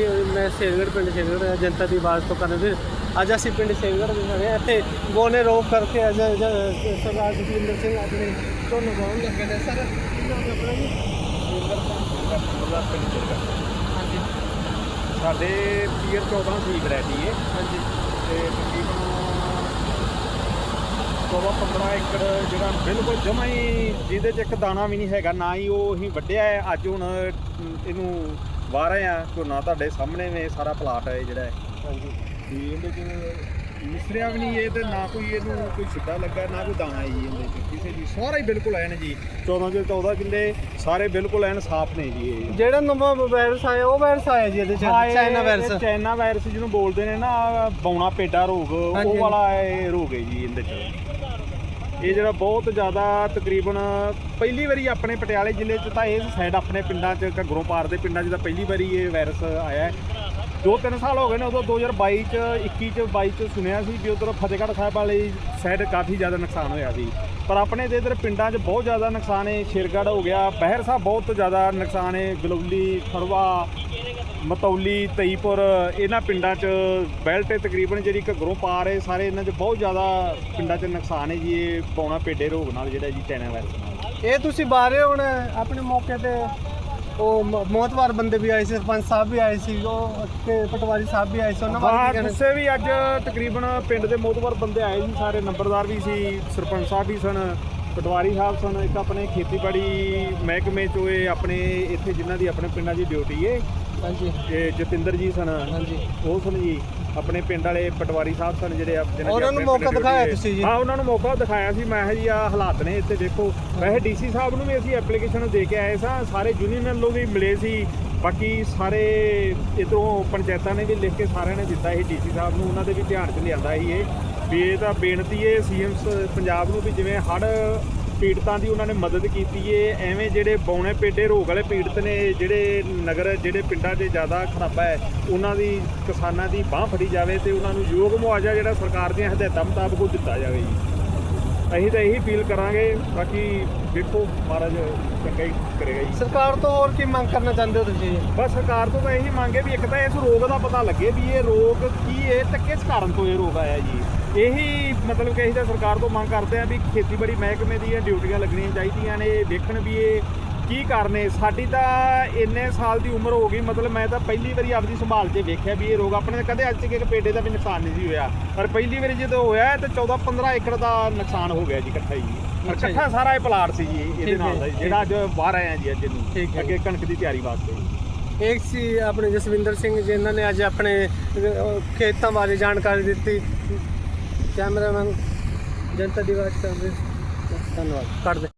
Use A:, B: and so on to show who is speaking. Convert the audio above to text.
A: ਅਸੀਂ ਮੈਂ ਸ਼ੇਰਗੜ੍ਹ ਪਿੰਡ ਸ਼ੇਰਗੜ੍ਹ ਜਨਤਾ ਦੀ ਆਵਾਜ਼ ਤੋਂ ਫਿਰ ਅੱਜ ਅਸੀਂ ਪਿੰਡ ਸ਼ੇਰਗੜ੍ਹ ਦੇ ਹਾਂ ਇੱਥੇ ਗੋਨੇ ਰੋਕ ਕਰਕੇ ਅੱਜ ਸਰਦਾਰ ਜਸਵਿੰਦਰ ਸਿੰਘ ਆਪਣੇ ਤੋਂ ਨਵਾਉਣ ਲੱਗੇ ਨੇ। ਸਰ ਕੀ ਨਾਮ ਹੈ ਆਪਣਾ ਜੀ? ਹਾਂਜੀ।
B: ਸਾਡੇ ਪੀਅਰ 14 ਸੀ ਵੈਰਾਈਟੀ ਹੈ
A: ਹਾਂਜੀ।
B: ਤੇ ਤਕਰੀਬਨ 14 15 ਏਕੜ ਜਿਹੜਾ ਬਿਲਕੁਲ ਜਮਾ ਹੀ ਜਿਹਦੇ 'ਚ ਇੱਕ ਦਾਣਾ ਵੀ ਨਹੀਂ ਹੈਗਾ ਨਾ ਹੀ ਉਹ ਅਸੀਂ ਵੱਢਿਆ ਹੈ। ਅੱਜ ਹੁਣ ਇਹਨੂੰ ਵਾਹ ਰਹੇ ਆ ਝੋਨਾ ਤੁਹਾਡੇ ਸਾਹਮਣੇ ਵੇ ਸਾਰਾ ਪਲਾਟ ਹੈ ਜਿਹੜਾ
A: ਹਾਂਜੀ।
B: ਵੀ ਇਹਦੇ 'ਚ ਮਿਸਰਿਆ ਵੀ ਨਹੀਂ ਇਹ ਤੇ ਨਾ ਕੋਈ ਇਹਨੂੰ ਕੋਈ ਸਿੱਧਾ ਲੱਗਾ ਨਾ ਕੋਈ ਦਾਣਾ ਜੀ ਇਹਦੇ 'ਚ। ਕਿਸੇ ਦੀ ਸਾਰਾ ਹੀ ਬਿਲਕੁਲ ਐਨ ਜੀ। 14 ਦੇ 14 ਕਿੱਲੇ ਸਾਰੇ ਬਿਲਕੁਲ ਐਨ ਸਾਫ਼ ਨੇ ਜੀ ਇਹ।
A: ਜਿਹੜਾ ਨਵਾਂ ਵਾਇਰਸ ਆਇਆ ਉਹ ਵਾਇਰਸ ਆਇਆ ਜੀ ਇਹਦੇ ਚ
B: ਹਾਂ, ਇਹ-
A: ਚਾਈਨਾ ਵਾਇਰਸ
B: ਚਾਈਨਾ ਵਾਇਰਸ ਜਿਹਨੂੰ ਬੋਲਦੇ ਨੇ ਨਾ ਬੌਣਾ ਪੇਡਾ ਰੋਗ
A: ਹਾਂਜੀ।
B: ਉਹ ਵਾਲਾ ਇਹ ਰੋਗ ਹੈ ਜੀ ਇਹਦੇ ਚ। ਇਹ ਜਿਹੜਾ ਬਹੁਤ ਜ਼ਿਆਦਾ ਤਕਰੀਬਨ ਪਹਿਲੀ ਵਾਰੀ ਆਪਣੇ ਪਟਿਆਲੇ ਜ਼ਿਲ੍ਹੇ 'ਚ ਤਾਂ ਇਹ ਸਾਈਡ ਆਪਣੇ ਪਿੰਡਾਂ 'ਚ ਘੱਗਰੋਂ ਪਾਰ ਦੇ ਪਿੰਡਾਂ 'ਚ ਤਾਂ ਪਹਿਲੀ ਵਾਰੀ ਇਹ ਵਾਇਰਸ ਆਇਆ ਦੋ ਤਿੰਨ ਸਾਲ ਹੋ ਗਏ ਨੇ, ਉਦੋਂ 2022 ਚ 21 ਚ 22 ਚ ਸੁਣਿਆ ਸੀ ਵੀ ਉਧਰ ਫਤਿਹਗੜ੍ਹ ਸਾਹਿਬ ਵਾਲੀ ਸਾਈਡ ਕਾਫੀ ਜ਼ਿਆਦਾ ਨੁਕਸਾਨ ਹੋਇਆ ਸੀ। ਪਰ ਆਪਣੇ ਦੇ ਇਧਰ ਪਿੰਡਾਂ 'ਚ ਬਹੁਤ ਜ਼ਿਆਦਾ ਨੁਕਸਾਨ ਹੈ। ਸ਼ੇਰਗੜ੍ਹ ਹੋ ਗਿਆ, ਬਹਿਰ ਸਾਹਿਬ ਬਹੁਤ ਜ਼ਿਆਦਾ ਨੁਕਸਾਨ ਹੈ। ਗਲੌਲੀ, ਖੜਵਾ ਮਤੌਲੀ ਤਈਪੁਰ ਇਹਨਾਂ ਪਿੰਡਾਂ 'ਚ ਬੈਲਟ ਹੈ ਤਕਰੀਬਨ ਜਿਹੜੀ ਘੱਗਰੋਂ ਪਾਰ ਹੈ ਸਾਰੇ ਇਹਨਾਂ 'ਚ ਬਹੁਤ ਜ਼ਿਆਦਾ ਪਿੰਡਾਂ 'ਚ ਨੁਕਸਾਨ ਹੈ ਜੀ ਇਹ ਪੌਣਾ ਪੇਡੇ ਰੋਗ ਨਾਲ ਜਿਹੜਾ ਜੀ ਚਾਈਨਾ ਵਾਇਰਸ ਨਾਲ।
A: ਇਹ ਤੁਸੀਂ ਬਾਰੇ ਹੁਣ ਆਪਣੇ ਮੌਕੇ ਤੇ? ਉਹ ਮੌਤਵਾਰ ਬੰਦੇ ਵੀ ਆਏ ਸੀ ਸਰਪੰਚ ਸਾਹਿਬ ਵੀ ਆਏ ਸੀ ਉਹ ਤੇ ਪਟਵਾਰੀ ਸਾਹਿਬ ਵੀ ਆਏ ਸੀ ਉਹਨਾਂ ਬਾਰੇ
B: ਹਾਂ
A: ਕੀ ਕਹਿਣਾ?
B: ਗੁੱਸੇ ਵੀ ਅੱਜ ਤਕਰੀਬਨ ਪਿੰਡ ਦੇ ਮੋਤਬਰ ਬੰਦੇ ਆਏ ਸੀ ਸਾਰੇ ਨੰਬਰਦਾਰ ਵੀ ਸੀ ਸਰਪੰਚ ਸਾਹਿਬ ਵੀ ਸਨ ਪਟਵਾਰੀ ਸਾਹਿਬ ਸਨ ਇੱਕ ਆਪਣੇ ਖੇਤੀਬਾੜੀ ਮਹਿਕਮੇ ਚੋਂ ਇਹ ਆਪਣੇ ਇੱਥੇ ਜਿਨ੍ਹਾਂ ਦੀ ਆਪਣੇ ਪਿੰਡਾਂ ਦੀ ਡਿਊਟੀ ਏ।
A: ਹਾਂਜੀ।
B: ਇਹ ਜਤਿੰਦਰ ਜੀ ਸਨ।
A: ਹਾਂਜੀ।
B: ਉਹ ਸਨ ਜੀ ਆਪਣੇ ਪਿੰਡ ਵਾਲੇ ਪਟਵਾਰੀ ਸਾਹਿਬ ਸਨ ਜਿਹੜੇ ਆਪ- ਜਿਹਨਾਂ
A: ਉਹਨਾਂ ਨੂੰ ਮੌਕਾ ਦਿਖਾਇਆ। ਤੁਸੀਂ ਜੀ?
B: ਹਾਂ ਉਹਨਾਂ ਨੂੰ ਮੌਕਾ ਦਿਖਾਇਆ ਸੀ। ਮੈਂ ਜੀ ਆ ਹਾਲਾਤ ਨੇ ਇੱਥੇ ਦੇਖੋ। ਵੈਸੇ ਡੀਸੀ ਸਾਹਿਬ ਨੂੰ ਵੀ ਅਸੀਂ ਐਪਲੀਕੇਸ਼ਨ ਦੇ ਕੇ ਆਏ ਸਾਂ। ਸਾਰੇ ਯੂਨੀਅਨ ਵੱਲੋਂ ਵੀ ਮਿਲੇ ਸੀ। ਬਾਕੀ ਸਾਰੇ ਇਧਰੋਂ ਪੰਚਾਇਤਾਂ ਨੇ ਵੀ ਲਿਖ ਕੇ ਸਾਰਿਆਂ ਨੇ ਦਿੱਤਾ ਸੀ। ਡੀਸੀ ਸਾਹਿਬ ਨੂੰ ਉਹਨਾਂ ਦੇ ਵੀ ਧਿਆਨ 'ਚ ਲਿਆਂਦਾ ਸੀ ਇਹ। ਵੀ ਇਹ ਤਾਂ ਬੇਨਤੀ ਹੈ ਸੀਐਮ ਪੰਜਾਬ ਨੂੰ ਵੀ ਜਿਵੇਂ ਹੜ੍ਹ ਪੀੜਤਾਂ ਦੀ ਉਹਨਾਂ ਨੇ ਮਦਦ ਕੀਤੀ ਏ ਐਵੇਂ ਜਿਹੜੇ ਬੌਣੇ ਪੇਡੇ ਰੋਗ ਵਾਲੇ ਪੀੜਤ ਨੇ ਜਿਹੜੇ ਨਗਰ ਜਿਹੜੇ ਪਿੰਡਾਂ 'ਚ ਜ਼ਿਆਦਾ ਖਰਾਬਾ ਹੈ ਉਹਨਾਂ ਦੀ ਕਿਸਾਨਾਂ ਦੀ ਬਾਹ ਫੜੀ ਜਾਵੇ ਤੇ ਉਹਨਾਂ ਨੂੰ ਯੋਗ ਮੁਆਵਜ਼ਾ ਜਿਹੜਾ ਸਰਕਾਰ ਦੀਆਂ ਹਦਾਇਤਾਂ ਮੁਤਾਬਕ ਉਹ ਦਿੱਤਾ ਜਾਵੇ ਜੀ। ਅਸੀਂ ਤਾਂ ਇਹੀ ਅਪੀਲ ਕਰਾਂਗੇ ਬਾਕੀ ਦੇਖੋ ਮਹਾਰਾਜ ਚੰਗਾ ਹੀ ਕਰੇਗਾ ਜੀ।
A: ਸਰਕਾਰ ਤੋਂ ਹੋਰ ਕੀ ਮੰਗ ਕਰਨਾ ਚਾਹੁੰਦੇ ਹੋ ਤੁਸੀਂ?
B: ਬਸ ਸਰਕਾਰ ਤੋਂ ਤਾਂ ਇਹੀ ਮੰਗੇ ਵੀ ਇੱਕ ਤਾਂ ਇਸ ਰੋਗ ਦਾ ਪਤਾ ਲੱਗੇ ਵੀ ਇਹ ਰੋਗ ਕੀ ਹੈ ਤੇ ਕਿਸ ਕਾਰਨ ਤੋਂ ਇਹ ਰੋਗ ਆਇਆ ਜੀ। ਇਹੀ ਮਤਲਬ ਕਿ ਅਸੀਂ ਤਾਂ ਸਰਕਾਰ ਤੋਂ ਮੰਗ ਕਰਦੇ ਹਾਂ ਵੀ ਖੇਤੀਬਾੜੀ ਮਹਿਕਮੇ ਦੀਆਂ ਡਿਊਟੀਆਂ ਲੱਗਣੀਆਂ ਚਾਹੀਦੀਆਂ ਨੇ ਦੇਖਣ ਵੀ ਇਹ ਕੀ ਕਾਰਨ ਸਾਡੀ ਤਾਂ ਇੰਨੇ ਸਾਲ ਦੀ ਉਮਰ ਹੋ ਗਈ ਮਤਲਬ ਮੈਂ ਤਾਂ ਪਹਿਲੀ ਵਾਰੀ ਆਪਦੀ ਸੰਭਾਲ 'ਚ ਵੇਖਿਆ ਵੀ ਇਹ ਰੋਗ ਆਪਣੇ ਕਦੇ ਅੱਜ ਤੱਕ ਇੱਕ ਪੇਡੇ ਦਾ ਵੀ ਨੁਕਸਾਨ ਨਹੀਂ ਸੀ ਹੋਇਆ। ਪਰ ਪਹਿਲੀ ਵਾਰੀ ਜਦੋਂ ਹੋਇਆ ਤੇ 14 15 ਏਕੜ ਦਾ ਨੁਕਸਾਨ ਹੋ ਗਿਆ ਜੀ ਇਕੱਠਾ ਹੀ। ਪਰ। ਇਕੱਠਾ ਸਾਰਾ ਇਹ ਪਲਾਟ ਸੀ ਜੀ ਇਹਦੇ ਨਾਲ ਦਾ ਜਿਹੜਾ ਅੱਜ ਬਾਹਰ ਆਏ ਆ ਜੀ ਅੱਜ
A: ਹੈ।
B: ਅੱਗੇ ਕਣਕ ਦੀ ਤਿਆਰੀ ਵਾਸਤੇ।
A: ਇੱਕ ਸੀ ਆਪਣੇ ਜਸਵਿੰਦਰ ਸਿੰਘ ਜਿਨ੍ਹਾਂ ਨੇ ਅੱਜ ਆਪਣੇ ਖੇਤਾਂ ਬਾਰੇ ਜਾਣਕਾਰੀ ਦਿੱਤੀ। ਕੈਮਰਾਮੈਨ ਜਨਤਾ ਦੀ ਆਵਾਜ਼ ਕਰ ਧੰਨਵਾਦ। ਕੱਟ ਦੇ